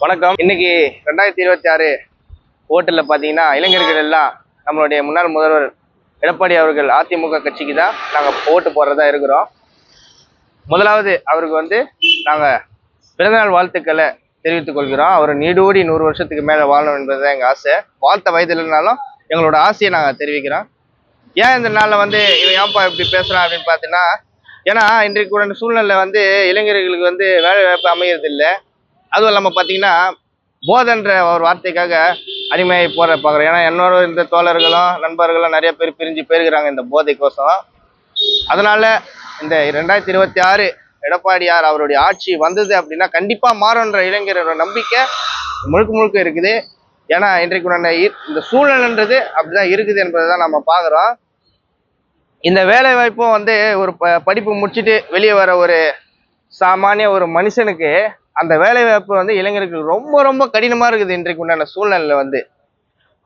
வணக்கம். இன்னைக்கு ரெண்டாயிரத்தி இருபத்தி ஆறு ஓட்டில் பார்த்தீங்கன்னா இளைஞர்கள் எல்லாம் நம்மளுடைய முன்னாள் முதல்வர் எடப்பாடி அவர்கள் அதிமுக கட்சிக்கு தான் நாங்கள் ஓட்டு போடுறதா இருக்கிறோம். முதலாவது அவருக்கு வந்து நாங்கள் பிறந்தநாள் வாழ்த்துக்களை தெரிவித்துக் கொள்கிறோம். அவர் நீடூடி நூறு வருஷத்துக்கு மேலே வாழணும் என்பது தான் எங்கள் ஆசை. வாழ்த்த வயது இல்லைனாலும் எங்களோட ஆசையை நாங்கள் தெரிவிக்கிறோம். ஏன் இந்த நாளில் வந்து இவன் ஏன்ப்பா இப்படி பேசுகிறான் அப்படின்னு பார்த்தீங்கன்னா ஏன்னா இன்றைக்கு கூட சூழ்நிலை வந்து இளைஞர்களுக்கு வந்து வேலை வாய்ப்பு அமைகிறது இல்லை அதுவும் இல்லாமல் பார்த்தீங்கன்னா போதன்ற ஒரு வார்த்தைக்காக அடிமையாகி போகிற பார்க்குறோம் ஏன்னா என்னோட இந்த தோழர்களும் நண்பர்களும் நிறைய பேர் பிரிஞ்சு போயிருக்கிறாங்க இந்த போதைக்கோசம் அதனால் இந்த ரெண்டாயிரத்தி இருபத்தி ஆறு எடப்பாடியார் அவருடைய ஆட்சி வந்தது அப்படின்னா கண்டிப்பாக மாறும்ன்ற இளைஞரோட நம்பிக்கை முழுக்க முழுக்க இருக்குது. ஏன்னா இன்றைக்கு உண்டான இ- இந்த சூழல்ன்றது அப்படிதான் இருக்குது என்பதை தான் நம்ம பார்க்குறோம் இந்த வேலை வாய்ப்பும் வந்து ஒரு ப படிப்பு முடிச்சுட்டு வெளியே வர ஒரு சாமானிய ஒரு மனுஷனுக்கு அந்த வேலை வாய்ப்பு வந்து இளைஞருக்கு ரொம்ப ரொம்ப கடினமாக இருக்குது இன்றைக்கு உண்டான சூழ்நிலையில் வந்து.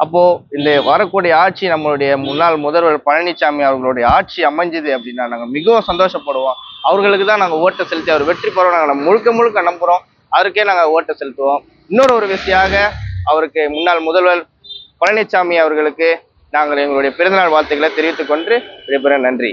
அப்போது இந்த வரக்கூடிய ஆட்சி நம்மளுடைய முன்னாள் முதல்வர் பழனிசாமி அவர்களுடைய ஆட்சி அமைஞ்சது அப்படின்னா நாங்கள் மிகவும் சந்தோஷப்படுவோம். அவர்களுக்கு தான் நாங்கள் ஓட்டை செலுத்தி அவர் வெற்றி பெறுவோம் நாங்கள் முழுக்க முழுக்க நம்புகிறோம் அவருக்கே நாங்கள் ஓட்டை செலுத்துவோம். இன்னொரு ஒரு விஷயமாக அவருக்கு முன்னாள் முதல்வர் பழனிசாமி அவர்களுக்கு நாங்கள் எங்களுடைய பிறந்தநாள் வாழ்த்துக்களை தெரிவித்துக் கொண்டு விடைபெற நன்றி.